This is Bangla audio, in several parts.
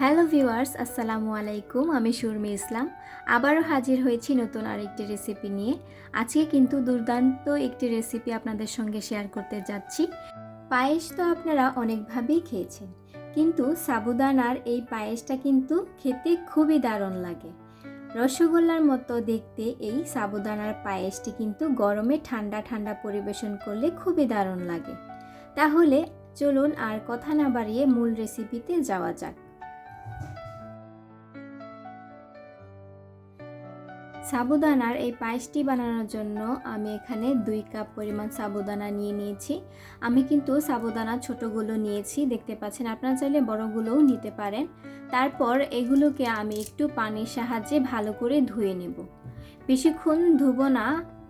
হ্যালো ভিউয়ার্স, আসসালামু আলাইকুম, আমি সুরমি ইসলাম। আবারও হাজির হয়েছি নতুন আরেকটি রেসিপি নিয়ে। আজকে কিন্তু দুর্দান্ত একটি রেসিপি আপনাদের সঙ্গে শেয়ার করতে যাচ্ছি। পায়েস তো আপনারা অনেকভাবেই খেয়েছেন, কিন্তু সাবুদানার এই পায়েসটা কিন্তু খেতে খুবই দারুণ লাগে। রসগোল্লার মতো দেখতে এই সাবুদানার পায়েসটি কিন্তু গরমে ঠান্ডা ঠান্ডা পরিবেশন করলে খুবই দারুণ লাগে। তাহলে চলুন আর কথা না বাড়িয়ে মূল রেসিপিতে যাওয়া যাক। সাবুদানার এই পায়েসটি বানানোর জন্য আমি এখানে দুই কাপ পরিমাণ সাবুদানা নিয়ে নিয়েছি। আমি কিন্তু সাবুদানা ছোটোগুলো নিয়েছি, দেখতে পাচ্ছেন আপনারা চাইলে বড়গুলোও নিতে পারেন। তারপর এগুলোকে আমি একটু পানির সাহায্যে ভালো করে ধুয়ে নেব। বেশিক্ষণ ধুবো না,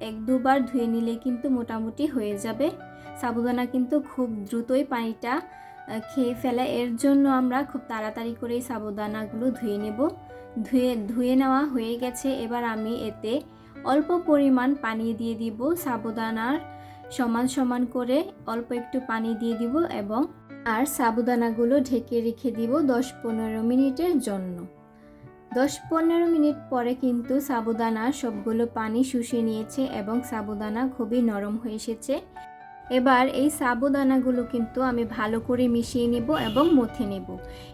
এক দুবার ধুয়ে নিলে কিন্তু মোটামুটি হয়ে যাবে। সাবুদানা কিন্তু খুব দ্রুতই পানিটা খেয়ে ফেলে। এর জন্য আমরা খুব তাড়াতাড়ি করে সাবুদানাগুলো ধুয়ে নেব। ধুয়ে ধুয়ে নেওয়া হয়ে গেছে। এবার আমি এতে অল্প পরিমাণ পানি দিয়ে দিব সাবুদানার সমান সমান করে। অল্প একটু পানি দিয়ে দিব এবং আর সাবুদানাগুলো ঢেকে রেখে দিব দশ পনেরো মিনিটের জন্য। দশ পনেরো মিনিট পরে কিন্তু সাবুদানা সবগুলো পানি শুষে নিয়েছে এবং সাবুদানা খুবই নরম হয়ে এসেছে। এবার এই সাবুদানাগুলো কিন্তু আমি ভালো করে মিশিয়ে নেব এবং মথে নেব।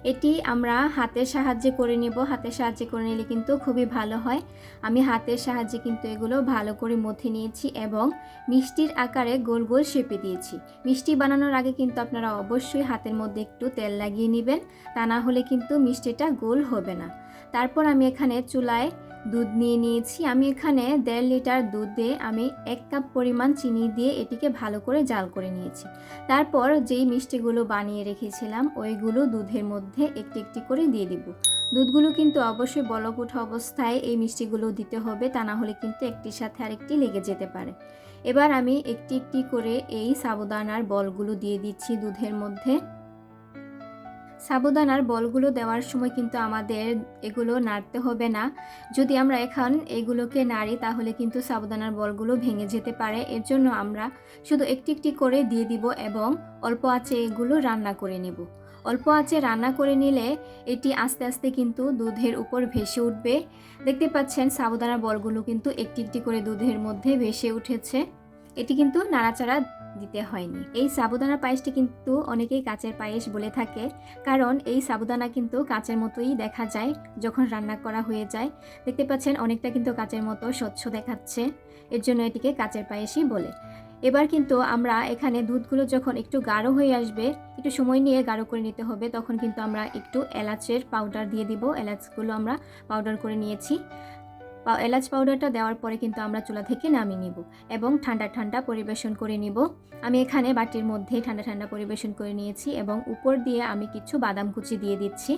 এটি আমরা হাতের সাহায্যে করে নেব। হাতের সাহায্যে করে নিলে কিন্তু খুবই ভালো হয়। আমি হাতের সাহায্যে কিন্তু এগুলো ভালো করে মথে নিয়েছি এবং মিষ্টির আকারে গোল গোল শেপে দিয়েছি। মিষ্টি বানানোর আগে কিন্তু আপনারা অবশ্যই হাতের মধ্যে একটু তেল লাগিয়ে নেবেন। তা না হলে কিন্তু মিষ্টিটা গোল হবে না। তারপর আমি এখানে চুলায় দুধ নিয়ে নিয়েছি। আমি এখানে দেড় লিটার দুধে আমি এক কাপ পরিমাণ চিনি দিয়ে এটিকে ভালো করে জাল করে নিয়েছি। তারপর যেই মিষ্টিগুলো বানিয়ে রেখেছিলাম, ওইগুলো দুধের মধ্যে একটি একটি করে দিয়ে দিব। দুধগুলো কিন্তু অবশ্যই বলক ওঠা অবস্থায় এই মিষ্টিগুলো দিতে হবে, তা না হলে কিন্তু একটির সাথে আরেকটি লেগে যেতে পারে। এবার আমি একটি একটি করে এই সাবুদানার বলগুলো দিয়ে দিচ্ছি দুধের মধ্যে। সাবুদানার বলগুলো দেওয়ার সময় কিন্তু আমাদের এগুলো নাড়তে হবে না। যদি আমরা এখন এগুলোকে নাড়ি, তাহলে কিন্তু সাবুদানার বলগুলো ভেঙে যেতে পারে। এর জন্য আমরা শুধু একটি একটি করে দিয়ে দিব এবং অল্প আঁচে এগুলো রান্না করে নেব। অল্প আঁচে রান্না করে নিলে এটি আস্তে আস্তে কিন্তু দুধের উপর ভেসে উঠবে। দেখতে পাচ্ছেন, সাবুদানার বলগুলো কিন্তু একটি একটি করে দুধের মধ্যে ভেসে উঠেছে। এটি কিন্তু নাড়াচাড়া দিতে হয়নি। এই সাবুদানা পায়েসটি কিন্তু অনেকেই কাঁচের পায়েস বলে থাকে, কারণ এই সাবুদানা কিন্তু কাঁচের মতোই দেখা যায় যখন রান্না করা হয়ে যায়। দেখতে পাচ্ছেন, অনেকটা কিন্তু কাঁচের মতো স্বচ্ছ দেখাচ্ছে। এর জন্য এটিকে কাঁচের পায়েসই বলে। এবার কিন্তু আমরা এখানে দুধগুলো যখন একটু গাঢ় হয়ে আসবে, একটু সময় নিয়ে গাঢ় করে নিতে হবে, তখন কিন্তু আমরা একটু এলাচের পাউডার দিয়ে দিব। এলাচগুলো আমরা পাউডার করে নিয়েছি। এলাচ পাউডারটা দেওয়ার পরে কিন্তু আমরা চুলা থেকে নামিয়ে নিব এবং ঠান্ডা ঠান্ডা পরিবেশন করে নিব। আমি এখানে বাটির মধ্যে ঠান্ডা ঠান্ডা পরিবেশন করে নিয়েছি এবং উপর দিয়ে আমি কিছু বাদাম কুচি দিয়ে দিচ্ছি।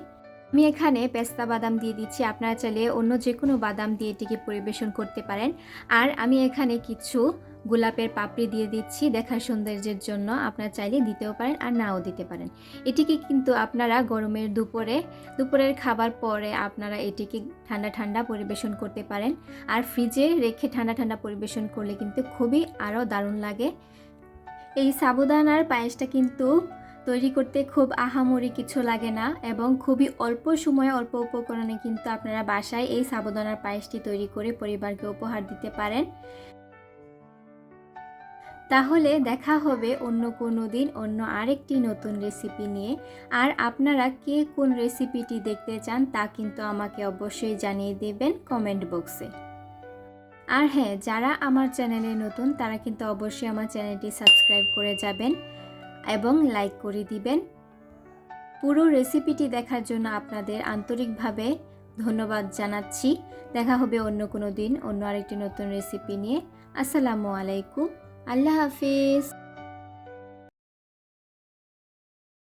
আমি এখানে পেস্তা বাদাম দিয়ে দিচ্ছি। আপনারা চাইলে অন্য যে কোনো বাদাম দিয়ে এটিকে পরিবেশন করতে পারেন। আর আমি এখানে কিছু গোলাপের পাপড়ি দিয়ে দিচ্ছি দেখার সৌন্দর্যের জন্য। আপনারা চাইলে দিতেও পারেন আর নাও দিতে পারেন। এটিকে কিন্তু আপনারা গরমের দুপুরে, দুপুরের খাবার পরে আপনারা এটিকে ঠান্ডা ঠান্ডা পরিবেশন করতে পারেন। আর ফ্রিজে রেখে ঠান্ডা ঠান্ডা পরিবেশন করলে কিন্তু খুবই আরও দারুণ লাগে। এই সাবুদানার পায়েসটা কিন্তু তৈরি করতে খুব আহামরি কিছু লাগে না এবং খুবই অল্প সময়ে, অল্প উপকরণে কিন্তু আপনারা বাসায় এই সাবুদানার পায়েসটি তৈরি করে পরিবারকে উপহার দিতে পারেন। তাহলে দেখা হবে অন্য কোনো দিন অন্য আরেকটি নতুন রেসিপি নিয়ে। আর আপনারা কে কোন রেসিপিটি দেখতে চান তা কিন্তু আমাকে অবশ্যই জানিয়ে দেবেন কমেন্ট বক্সে আর হ্যাঁ যারা আমার চ্যানেলে নতুন, তারা কিন্তু অবশ্যই আমার চ্যানেলটি সাবস্ক্রাইব করে যাবেন এবং লাইক করে দিবেন। পুরো রেসিপিটি দেখার জন্য আপনাদের আন্তরিকভাবে ধন্যবাদ জানাচ্ছি। দেখা হবে অন্য কোনো দিন অন্য আরেকটি নতুন রেসিপি নিয়ে। আসসালামু আলাইকুম। আল্লাহ হাফিজ।